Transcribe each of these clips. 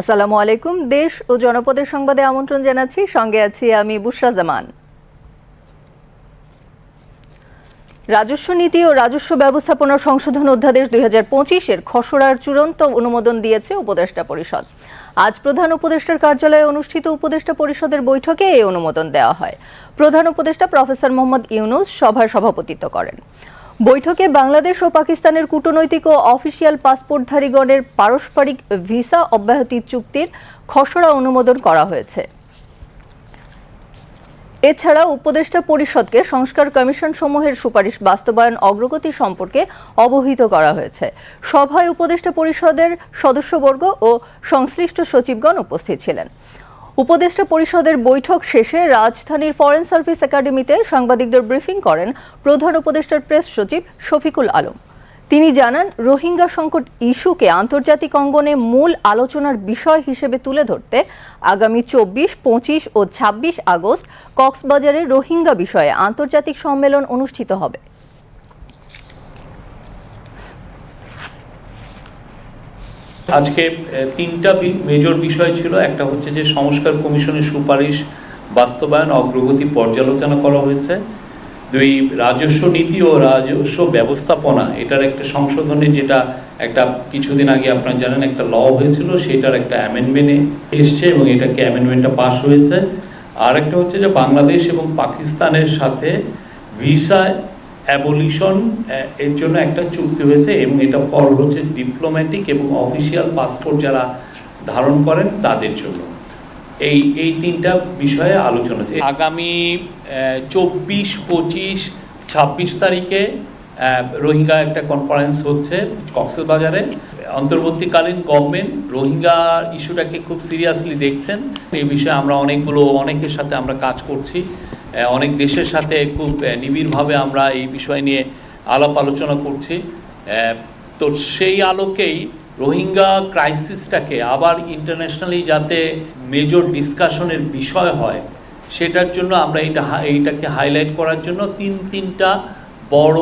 আসসালামু আলাইকুম। দেশ ও জনপদের সংবাদে আমন্ত্রণ জানাচ্ছি। সঙ্গে আছি আমি বুশরা জামান। রাজস্ব নীতি ও রাজস্ব ব্যবস্থাপনা সংশোধন অধ্যাদেশ দুই হাজার পঁচিশের খসড়ার চূড়ান্ত অনুমোদন দিয়েছে উপদেষ্টা পরিষদ। আজ প্রধান উপদেষ্টার কার্যালয়ে অনুষ্ঠিত উপদেষ্টা পরিষদের বৈঠকে এই অনুমোদন দেওয়া হয়। প্রধান উপদেষ্টা প্রফেসর মোহাম্মদ ইউনুস সভায় সভাপতিত্ব করেন। বৈঠকে বাংলাদেশ ও পাকিস্তানের কূটনৈতিক ও অফিসিয়াল পাসপোর্টধারীগণের পারস্পরিক ভিসা অব্যাহতি চুক্তির খসড়া অনুমোদন করা হয়েছে। এছাড়া উপদেষ্টা পরিষদকে সংস্কার কমিশন সমূহের সুপারিশ বাস্তবায়ন অগ্রগতি সম্পর্কে অবহিত করা হয়েছে। সভায় উপদেষ্টা পরিষদের সদস্যবর্গ ও সংশ্লিষ্ট সচিবগণ উপস্থিত ছিলেন। উপদেষ্টা পরিষদের বৈঠক শেষে রাজধানীর ফরেন সার্ভিস একাডেমিতে সাংবাদিকদের ব্রিফিং করেন প্রধান উপদেষ্টার প্রেস সচিব শফিকুল আলম। তিনি জানান, রোহিঙ্গা সংকট ইস্যুকে আন্তর্জাতিক অঙ্গনে মূল আলোচনার বিষয় হিসেবে তুলে ধরতে আগামী চব্বিশ, পঁচিশ ও ২৬ আগস্ট কক্সবাজারে রোহিঙ্গা বিষয়ে আন্তর্জাতিক সম্মেলন অনুষ্ঠিত হবে। আজকে তিনটা মেজর বিষয় ছিল। একটা হচ্ছে যে সংস্কার কমিশনের সুপারিশ বাস্তবায়ন, অগ্রগতি পর্যালোচনা করা হয়েছে। দুই, রাজস্ব নীতি ও রাজস্ব ব্যবস্থাপনা, এটার একটা সংশোধনে যেটা একটা কিছুদিন আগে আপনারা জানেন, একটা ল হয়েছিল, সেটার একটা অ্যামেন্ডমেন্টে এসছে এবং এটাকে অ্যামেন্ডমেন্টটা পাস হয়েছে। আর একটা হচ্ছে যে বাংলাদেশ এবং পাকিস্তানের সাথে ভিসা অ্যাবলিশন এর জন্য একটা চুক্তি হয়েছে এবং এটা ফল হচ্ছে ডিপ্লোম্যাটিক এবং অফিসিয়াল পাসপোর্ট যারা ধারণ করেন তাদের জন্য। এই এই তিনটা বিষয়ে আলোচনা হচ্ছে। আগামী চব্বিশ, পঁচিশ, ছাব্বিশ তারিখে রোহিঙ্গা একটা কনফারেন্স হচ্ছে কক্সবাজারে। অন্তর্বর্তীকালীন গভর্নমেন্ট রোহিঙ্গা ইস্যুটাকে খুব সিরিয়াসলি দেখছেন। এই বিষয়ে আমরা অনেকগুলো, অনেকের সাথে আমরা কাজ করছি। অনেক দেশের সাথে খুব নিবিড়ভাবে আমরা এই বিষয় নিয়ে আলাপ আলোচনা করছি। তো সেই আলোকেই রোহিঙ্গা ক্রাইসিসটাকে আবার ইন্টারন্যাশনালি যাতে মেজর ডিসকাশনের বিষয় হয়, সেটার জন্য আমরা হা- এইটাকে হাইলাইট করার জন্য তিন, তিনটা বড়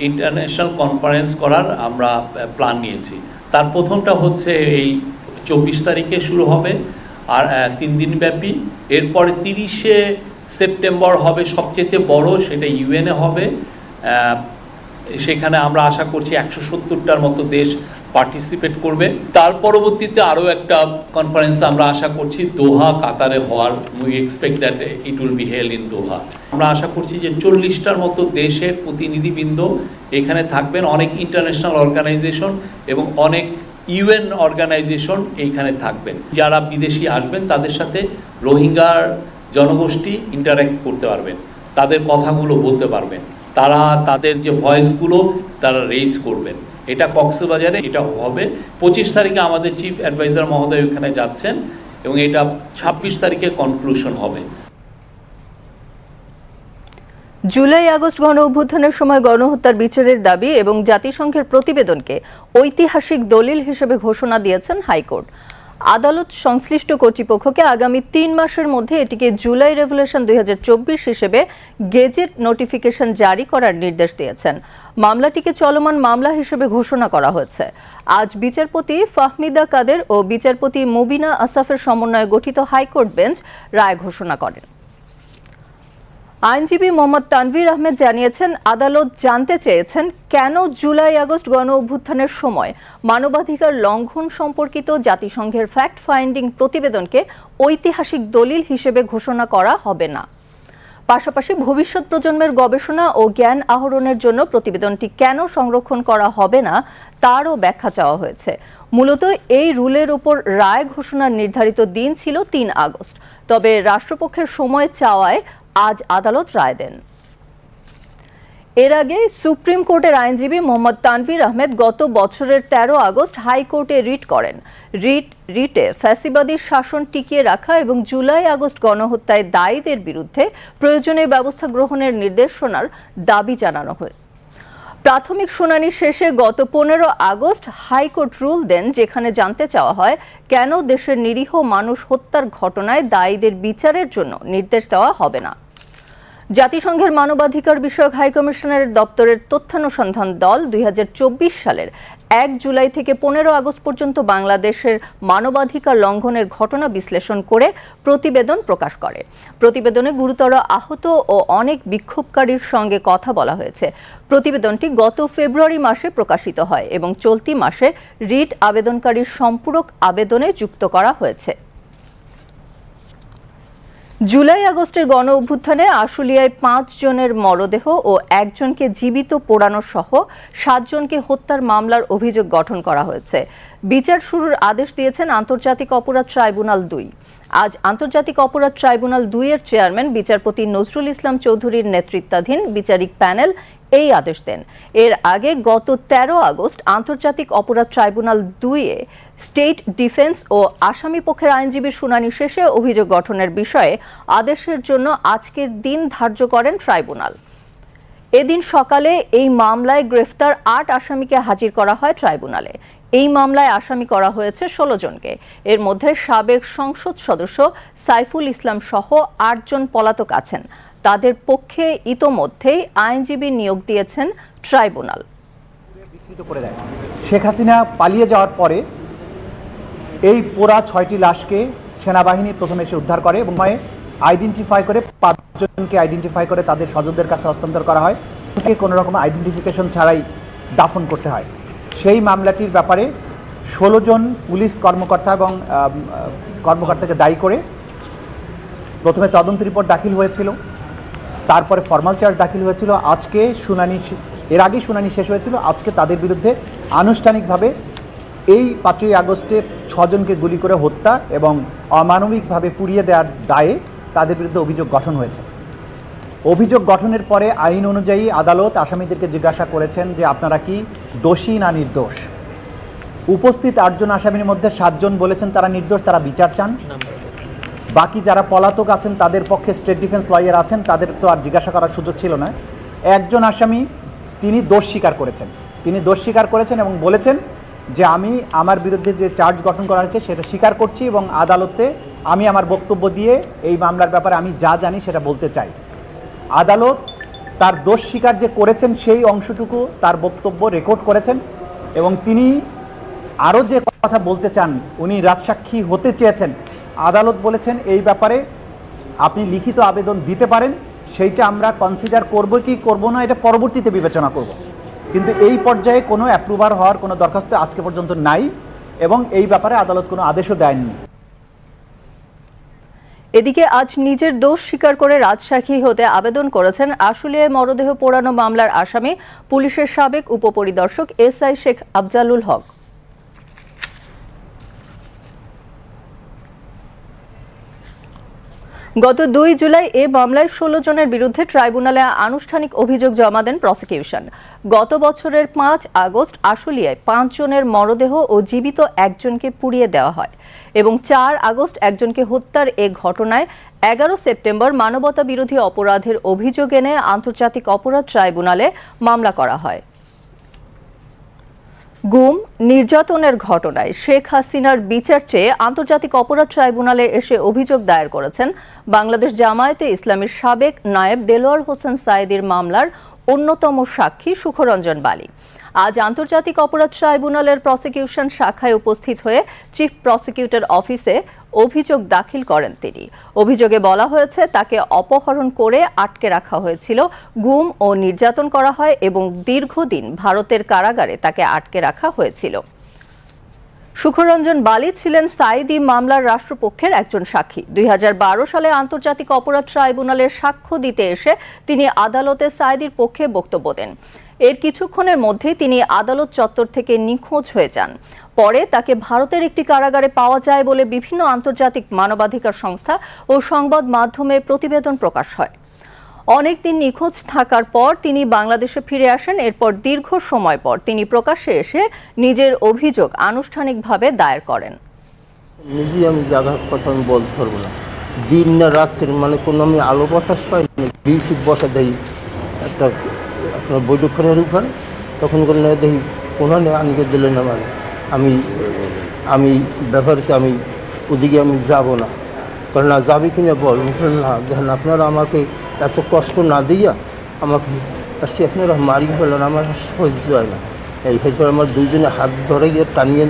ইন্টারন্যাশনাল কনফারেন্স করার আমরা প্ল্যান নিয়েছি। তার প্রথমটা হচ্ছে এই চব্বিশ তারিখে শুরু হবে, আর তিন দিন ব্যাপী এরপরে তিরিশে সেপ্টেম্বর হবে সবচেয়ে বড়, সেটা ইউএনএ হবে। সেখানে আমরা আশা করছি একশো সত্তরটার মতো দেশ পার্টিসিপেট করবে। তার পরবর্তীতে আরও একটা কনফারেন্স আমরা আশা করছি, দোহা কাতারে হওয়ার। We expect that it will be held in Doha. আমরা আশা করছি যে চল্লিশটার মতো দেশের প্রতিনিধিবৃন্দ এখানে থাকবেন। অনেক ইন্টারন্যাশনাল অর্গানাইজেশন এবং অনেক ইউএন অর্গানাইজেশন এইখানে থাকবেন। যারা বিদেশি আসবেন, তাদের সাথে রোহিঙ্গার জনগোষ্ঠী ইন্টারাক্ট করতে পারবেন, তাদের কথাগুলো বলতে পারবেন, তারা তাদের যে ভয়েসগুলো তারা রেইজ করবেন। এটা কক্সবাজারে এটা হবে। পঁচিশ তারিখে আমাদের চিফ অ্যাডভাইজার মহোদয় ওখানে যাচ্ছেন এবং এটা ছাব্বিশ তারিখে কনক্লুশন হবে। জুলাই, আগস্ট গণ অভ্যুত্থানের সময় গণহত্যার বিচারের দাবি এবং জাতিসংঘের প্রতিবেদনকে ঐতিহাসিক দলিল হিসেবে ঘোষণা দিয়েছেন হাইকোর্ট। আদালত সংশ্লিষ্ট কর্তৃপক্ষকে আগামী তিন মাসের মধ্যে এটিকে জুলাই রেভুলেশন দুই হাজার চব্বিশ হিসেবে গেজেট নোটিফিকেশন জারি করার নির্দেশ দিয়েছেন। মামলাটিকে চলমান মামলা হিসেবে ঘোষণা করা হয়েছে। আজ বিচারপতি ফাহমিদা কাদের ও বিচারপতি মুবিনা আসাফের সমন্বয়ে গঠিত হাইকোর্ট বেঞ্চ রায় ঘোষণা করেন। আইনজীবী মোহাম্মদ তানভীর আহমেদ জানিয়েছেন, আদালত জানতে চেয়েছেন কেন জুলাই আগস্ট গণ অভ্যুত্থানের সময় মানবাধিকার লঙ্ঘন সম্পর্কিত জাতিসংঘের ফ্যাক্ট ফাইন্ডিং প্রতিবেদনকে ঐতিহাসিক দলিল হিসেবে ঘোষণা করা হবে না। পাশাপাশি ভবিষ্যৎ প্রজন্মের গবেষণা ও জ্ঞান আহরণের জন্য প্রতিবেদনটি কেন সংরক্ষণ করা হবে না, তারও ব্যাখ্যা চাওয়া হয়েছে। মূলত এই রুলের উপর রায় ঘোষণার নির্ধারিত দিন ছিল তিন আগস্ট। তবে রাষ্ট্রপক্ষের সময় চাওয়ায় আজ আদালত রায় দেন। এর আগে সুপ্রিম কোর্টের আইনজীবী মোহাম্মদ তানভীর আহমেদ গত বছরের ১৩ আগস্ট হাইকোর্টে রিট করেন। রিট, রিটে ফ্যাসিবাদী শাসন টিকিয়ে রাখা এবং জুলাই আগস্ট গণহত্যায় দায়ীদের বিরুদ্ধে প্রয়োজনীয় ব্যবস্থা গ্রহণের নির্দেশনার দাবি জানানো হয়। প্রাথমিক শুনানি শেষে গত পনেরো আগস্ট হাইকোর্ট রুল দেন, যেখানে জানতে চাওয়া হয়, কেন দেশের নিরীহ মানুষ হত্যার ঘটনায় দায়ীদের বিচারের জন্য নির্দেশ দেওয়া হবে না। জাতিসংঘের মানবাধিকার বিষয়ক হাইকমিশনারের দপ্তরের তথ্যানুসন্ধান দল দুই হাজার চব্বিশ সালের এক জুলাই থেকে পনেরো আগস্ট পর্যন্ত বাংলাদেশের মানবাধিকার লঙ্ঘনের ঘটনা বিশ্লেষণ করে প্রতিবেদন প্রকাশ করে। প্রতিবেদনে গুরুতর আহত ও অনেক বিক্ষোভকারীর সঙ্গে কথা বলা হয়েছে। প্রতিবেদনটি গত ফেব্রুয়ারি মাসে প্রকাশিত হয় এবং চলতি মাসে রিট আবেদনকারীর সম্পূরক আবেদনে যুক্ত করা হয়েছে। জুলাই আগস্টের গণ অভ্যুত্থানে আশুলিয়ায় পাঁচ জনের মরদেহ ও একজনকে জীবিত পোড়ানো সহ সাতজনকে হত্যার মামলার অভিযোগ গঠন করা হয়েছে। বিচার শুরুর আদেশ দিয়েছেন আন্তর্জাতিক অপরাধ ট্রাইব্যুনাল দুই। আজ আন্তর্জাতিক অপরাধ ট্রাইব্যুনাল দুইয়ের চেয়ারম্যান বিচারপতি নজরুল ইসলাম চৌধুরীর নেতৃত্বাধীন বিচারিক প্যানেল এই আদেশ দেন। এর আগে গত ১৩ আগস্ট আন্তর্জাতিক অপরাধ ট্রাইব্যুনাল দুইয়ে স্টেট ডিফেন্স ও আসামি পক্ষের আইনজীবীর শুনানি শেষে অভিযোগ গঠনের বিষয়ে আদেশের জন্য আজকের দিন ধার্য করেন ট্রাইব্যুনাল। এদিন সকালে এই মামলায় গ্রেফতার আট আসামিকে হাজির করা হয় ট্রাইব্যুনালে। এই মামলায় আসামি করা হয়েছে ষোলো জনকে। এর মধ্যে সাবেক সংসদ সদস্য সাইফুল ইসলাম সহ আটজন পলাতক আছেন। তাদের পক্ষে ইতোমধ্যেই আইনজীবী নিয়োগ দিয়েছেন ট্রাইব্যুনাল। শেখ হাসিনা পালিয়ে যাওয়ার পরে এই পোড়া ছয়টি লাশকে সেনাবাহিনী প্রথমে এসে উদ্ধার করে এবং আইডেন্টিফাই করে পাঁচজনকে আইডেন্টিফাই করে তাদের স্বজনদের কাছে হস্তান্তর করা হয়। কোনো রকম আইডেন্টিফিকেশন ছাড়াই দাফন করতে হয়। সেই মামলাটির ব্যাপারে ষোলো জন পুলিশ কর্মকর্তা এবং কর্মকর্তাকে দায়ী করে প্রথমে তদন্ত রিপোর্ট দাখিল হয়েছিল, তারপরে ফর্মাল চার্জ দাখিল হয়েছিল, আজকে শুনানি এর আগে শুনানি শেষ হয়েছিল, আজকে তাদের বিরুদ্ধে আনুষ্ঠানিকভাবে এই পাঁচই আগস্টে ছজনকে গুলি করে হত্যা এবং অমানবিকভাবে পুড়িয়ে দেওয়ার দায়ে তাদের বিরুদ্ধে অভিযোগ গঠন হয়েছে। অভিযোগ গঠনের পরে আইন অনুযায়ী আদালত আসামিদেরকে জিজ্ঞাসা করেছেন যে আপনারা কি দোষী না নির্দোষ। উপস্থিত আটজন আসামির মধ্যে সাতজন বলেছেন তারা নির্দোষ, তারা বিচার চান। বাকি যারা পলাতক আছেন, তাদের পক্ষে স্টেট ডিফেন্স লয়ার আছেন, তাদের তো আর জিজ্ঞাসা করার সুযোগ ছিল না। একজন আসামি, তিনি দোষ স্বীকার করেছেন। তিনি দোষ স্বীকার করেছেন এবং বলেছেন যে আমি আমার বিরুদ্ধে যে চার্জ গঠন করা হয়েছে, সেটা স্বীকার করছি এবং আদালতে আমি আমার বক্তব্য দিয়ে এই মামলার ব্যাপারে আমি যা জানি সেটা বলতে চাই। আদালত তার দোষ স্বীকার যে করেছেন সেই অংশটুকু তার বক্তব্য রেকর্ড করেছেন এবং তিনি আরও যে কথা বলতে চান, উনি রাজসাক্ষী হতে চেয়েছেন। আদালত বলেছেন, এই ব্যাপারে আপনি লিখিত আবেদন দিতে পারেন, সেইটা আমরা কনসিডার করব কি করব না, এটা পরবর্তীতে বিবেচনা করব। কিন্তু এই পর্যায়ে কোনো অ্যাপ্রুভার হওয়ার কোনো দরখাস্ত আজকে পর্যন্ত নাই এবং এই ব্যাপারে আদালত কোনো আদেশও দেয়নি। এদিকে আজ নিজের দোষ স্বীকার করে রাজসাক্ষী হতে আবেদন করেছেন আশুলিয়ায় মরদেহ পোড়ানো মামলার আসামি পুলিশের সাবেক উপপরিদর্শক এস আই শেখ আফজালুল হক। গত দুই জুলাই এ মামলায় ষোলো জনের বিরুদ্ধে ট্রাইব্যুনালে আনুষ্ঠানিক অভিযোগ জমা দেন প্রসিকিউশন। গত বছরের পাঁচ আগস্ট আশুলিয়ায় পাঁচ জনের মরদেহ ও জীবিত একজনকে পুড়িয়ে দেওয়া হয়। এবং চার আগস্ট একজনকে হত্যার এ ঘটনায় এগারো সেপ্টেম্বর মানবতা বিরোধী অপরাধের অভিযোগ এনে আন্তর্জাতিক অপরাধ ট্রাইব্যুনালে মামলা করা হয়। গুম, নির্যাতনের ঘটনায় শেখ হাসিনার বিচার চেয়ে আন্তর্জাতিক অপরাধ ট্রাইব্যুনালে এসে অভিযোগ দায়ের করেছেন বাংলাদেশ জামায়াতে ইসলামীর সাবেক নায়েব দেলোয়ার হোসেন সায়েদির মামলার অন্যতম সাক্ষী সুখরঞ্জন বালি। আজ আন্তর্জাতিক অপরাধ ট্রাইব্যুনালের প্রসিকিউশন শাখায় উপস্থিত হয়ে চিফ প্রসিকিউটর অফিসে অভিযোগ দাখিল করেন তিনি। অভিযোগে বলা হয়েছে, তাকে অপহরণ করে আটকে রাখা হয়েছিল, গুম ও নির্যাতন করা হয় এবং দীর্ঘদিন ভারতের কারাগারে তাকে আটকে রাখা হয়েছিল। সুখরঞ্জন বালি ছিলেন সাইদি মামলার রাষ্ট্রপক্ষের একজন সাক্ষী। দুই হাজার বারো সালে আন্তর্জাতিক অপরাধ ট্রাইব্যুনালের সাক্ষ্য দিতে এসে তিনি আদালতে সাইদির পক্ষে বক্তব্য দেন। এর কিছুক্ষণের মধ্যেই তিনি আদালত চত্বর থেকে নিখোঁজ হয়ে যান। পরে তাকে ভারতের একটি কারাগারে পাওয়া যায় বলে বিভিন্ন আন্তর্জাতিক মানবাধিকার সংস্থা ও সংবাদ মাধ্যমে প্রতিবেদন প্রকাশ হয়। অনেকদিন নিখোঁজ থাকার পর তিনি বাংলাদেশে ফিরে আসেন। এরপর দীর্ঘ সময় পর তিনি প্রকাশ্যে এসে নিজের অভিযোগ আনুষ্ঠানিকভাবে দায়ের করেন। নিজেই আমি জায়গার কথা আমি বলতে পারব না। দিন না রাত্রের মানে কোনো আমি আলো বাতাস পাই না বসা দেই, একটা আপনার বৈঠক করে ওখানে তখন করলে দেখি কোনানে আনকে দিলেন আমার আমি আমি ব্যাপার হচ্ছে আমি ওদিকে আমি যাব না। কারণ না, যাবে কিনা বল? আমি না, দেখেন, আপনারা আমাকে এত কষ্ট না দিয়া আমাকে আসছি, আপনারা মারি ফেলেন, আমার সহ্য হয় না। এই এরপর আমার দুইজনে হাত ধরে গিয়ে টানিয়ে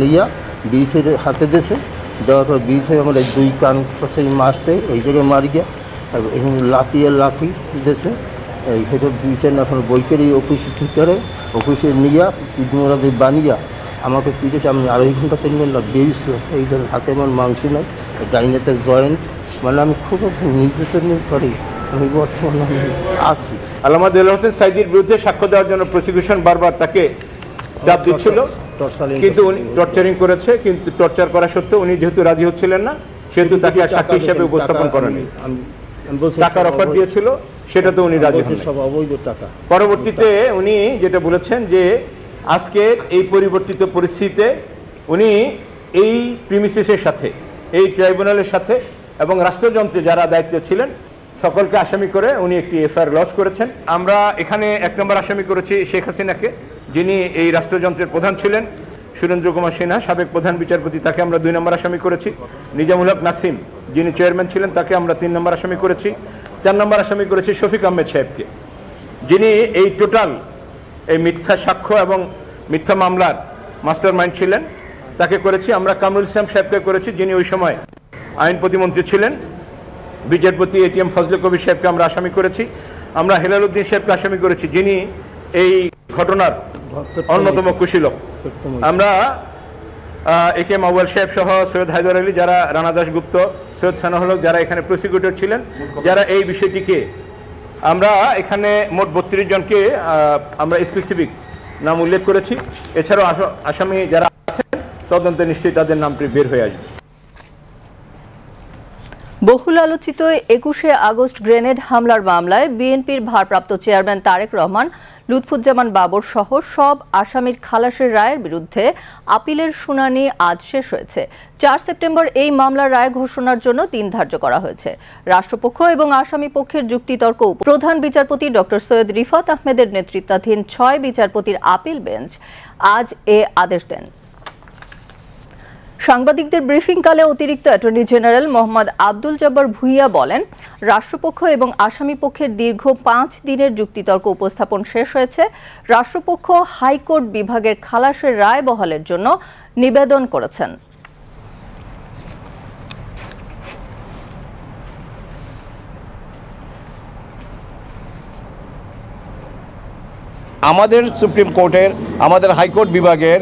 নিয়ে বিষের হাতে দেশে দেওয়ার পর বিষ হয়ে আমার এই দুই কান পাশে মারছে, এই জায়গায় মারি গিয়া এখানে লাথিয়ে লাথি দেশে এই হেঁটে বিছেন এখন বৈকের এই অফিসের ভিতরে অফিসে নিয়ে পিঠমোড়া দিয়ে বানিয়া আমাকে পিটেছে আমি আড়াই ঘণ্টা তিন ঘণ্টা বেরিয়েছিল এই ধর হাতে আমার মাংস নাই ডাইনেতে জয়েন্ট মানে আমি খুব নির্যাতন করি আমি বর্তমানে আমি আছি। আল্লামা দেল হোসেন সাইদির বিরুদ্ধে সাক্ষ্য দেওয়ার জন্য প্রসিকিউশন বারবার তাকে চাপ দিচ্ছিল। কিন্তু উনি টর্চারিং করেছে কিন্তু টর্চার করা সত্ত্বেও উনি যেহেতু রাজি হচ্ছিলেন না সেহেতু তাকে সাক্ষী হিসেবে উপস্থাপন করেনি টাকার অফার দিয়েছিল সেটা তো উনি রাজি হন সব অবৈধ টাকা। পরবর্তীতে উনি যেটা বলেছেন যে আজকের এই পরিবর্তিত পরিস্থিতিতে উনি এই প্রিমিসিসের সাথে এই ট্রাইব্যুনালের সাথে এবং রাষ্ট্রযন্ত্রে যারা দায়িত্বে ছিলেন সকলকে আসামি করে উনি একটি এফআইআর লস করেছেন। আমরা এখানে এক নম্বর আসামি করেছি শেখ হাসিনাকে যিনি এই রাষ্ট্রযন্ত্রের প্রধান ছিলেন। সুরেন্দ্র কুমার সিনহা, সাবেক প্রধান বিচারপতি, তাকে আমরা দুই নম্বর আসামি করেছি। নিজামুল হক নাসিম, যিনি চেয়ারম্যান ছিলেন, তাকে আমরা তিন নম্বর আসামি করেছি। চার নম্বর আসামি করেছি শফিক আহমেদ সাহেবকে। যিনি এই টোটাল এই মিথ্যা সাক্ষ্য এবং মিথ্যা মামলার মাস্টার মাইন্ড ছিলেন, তাকে করেছি আমরা কামরুল ইসলাম সাহেবকে করেছি, যিনি ওই সময় আইন প্রতিমন্ত্রী ছিলেন। বিচারপতি এটিএম ফজলে কবির সাহেবকে আমরা আসামি করেছি। আমরা হেলাল উদ্দিন সাহেবকে আসামি করেছি, যিনি এই ঘটনার অন্যতম কুশীলক আমরা এ কে মাওয়াল সাহেব সহ সৈয়দ হায়দার আলী যারা রানা দাস গুপ্ত সৈয়দ সানাহলক যারা এখানে প্রসিকিউটর ছিলেন যারা এই বিষয়টিকে আমরা এখানে মোট বত্রিশ জনকে আমরা স্পেসিফিক নাম উল্লেখ করেছি। এছাড়াও আস- আসামি যারা আছেন তদন্তে নিশ্চয়ই তাদের নামটি বের হয়ে আসবে। বহুল আলোচিত একুশে আগস্ট গ্রেনেড হামলার মামলায় বিএনপির ভারপ্রাপ্ত চেয়ারম্যান তারেক রহমান, লুৎফুজ্জামান বাবর সহ সব আসামির খালাসের রায়ের বিরুদ্ধে আপিলের শুনানি আজ শেষ হয়েছে। চার সেপ্টেম্বর এই মামলার রায় ঘোষণার জন্য দিন ধার্য করা হয়েছে। রাষ্ট্রপক্ষ এবং আসামি পক্ষের যুক্তিতর্ক প্রধান বিচারপতি ডক্টর সৈয়দ রিফাত আহমেদের নেতৃত্বাধীন ছয় বিচারপতির আপিল বেঞ্চ আজ এ আদেশ দেন। সাংবাদিকদের ব্রিফিংকালে অতিরিক্ত অ্যাটর্নি জেনারেল মোহাম্মদ আব্দুল জব্বার ভুইয়া বলেন, রাষ্ট্রপক্ষ এবং আসামি পক্ষের দীর্ঘ পাঁচ দিনের যুক্তিতর্ক উপস্থাপন শেষ হয়েছে। রাষ্ট্রপক্ষ হাইকোর্ট বিভাগের খালাসের রায় বহালের জন্য নিবেদন করেছেন। আমাদের সুপ্রিম কোর্টের, আমাদের হাইকোর্ট বিভাগের